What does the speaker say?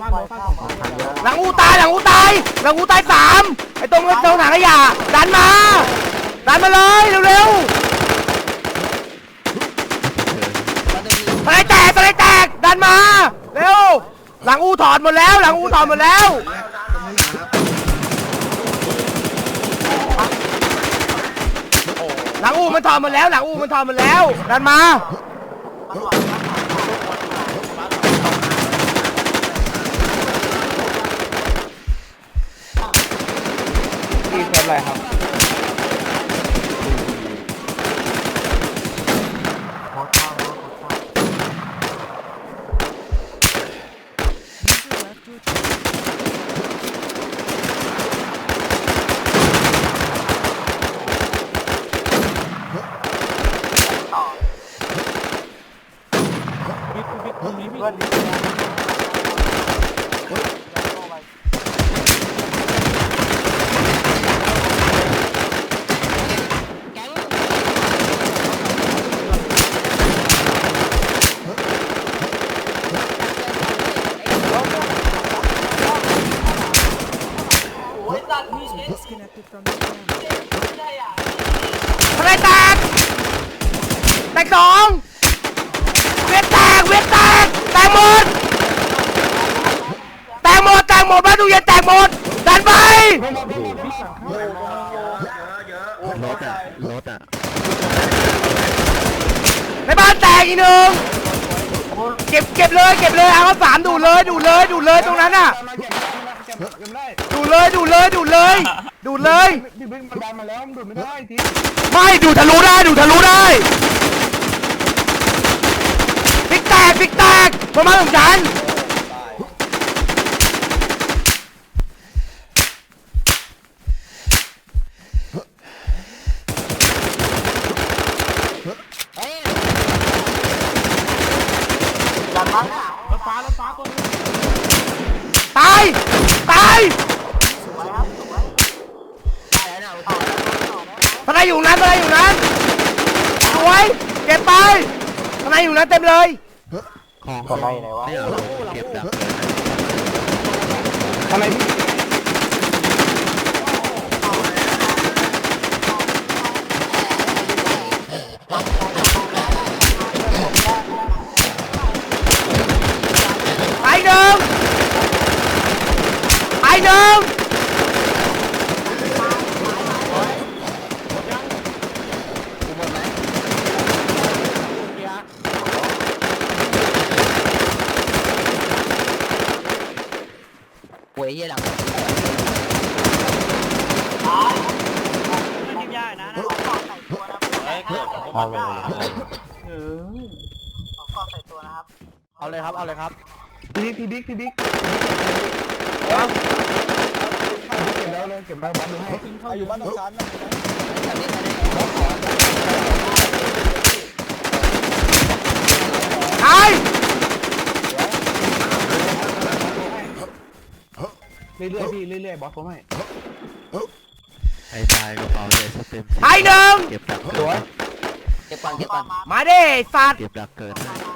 หลังอูตายหลังอูตายหลังอูตายสามไอ้ตรงตรงถังขยะดันมาดันมาเลยเร็วเราจะไลแตกสไลแตกดันมาเร็วหลังอูถอดหมดแล้วหลังอูถอดหมดแล้วหลังอูมันถอดหมดแล้วหลังอูมันถอดหมดแล้วดันมา พี่เซฟ อะไรครับแทำไมแตกแตกสองเวียนแตกเวียนแตกแตกหมดแตกหมดแตกหมดบ้านดูเย็นแตกหมดดันไปรถอะรถอะในบ้านแตกอีกหนึ่งเก็บเก็บเลยเก็บเลยเอาสามดูดเลยดูดเลยดูดเลยตรงนั้นน่ะด้ดูดเลยดูดเลยดูดเลย ดูดเลยพี่บิ๊กมันดันมาแล้วมันดูดไม่ได้ทีไม่ดูดทะลุได้ดูดทะลุได้ปิกแตกปิกแตกประมาณของฉันเอ้ยตายตาย ทนายอยู่นั้นทนายอยู่นั้นสวยเก็บไปทนายอยู่นั้นเต็มเลย ของของไม่เอาเก็บดักเลยนะทำไมไอ้หนึ่งไอ้หนึ่ง วยเยี่ยหลังเอาเลยครับเอาเลยครับพี่บิ๊กพี่บิ๊กพี่บิ๊กเก็บแล้วเลยเก็บแล้วบ้านดูให้อยู่บ้านตรงชั้นไอ้ เรื่อยๆพี่เรื่อยๆบอสผมให้ ไอ้ตายกระเป๋าเลยสเต็มไอ้หนึ่ง เก็บดักสวยเก็บก่อนเก็บก่อนมาดิไอ้สัตว์เก็บดักเกินให้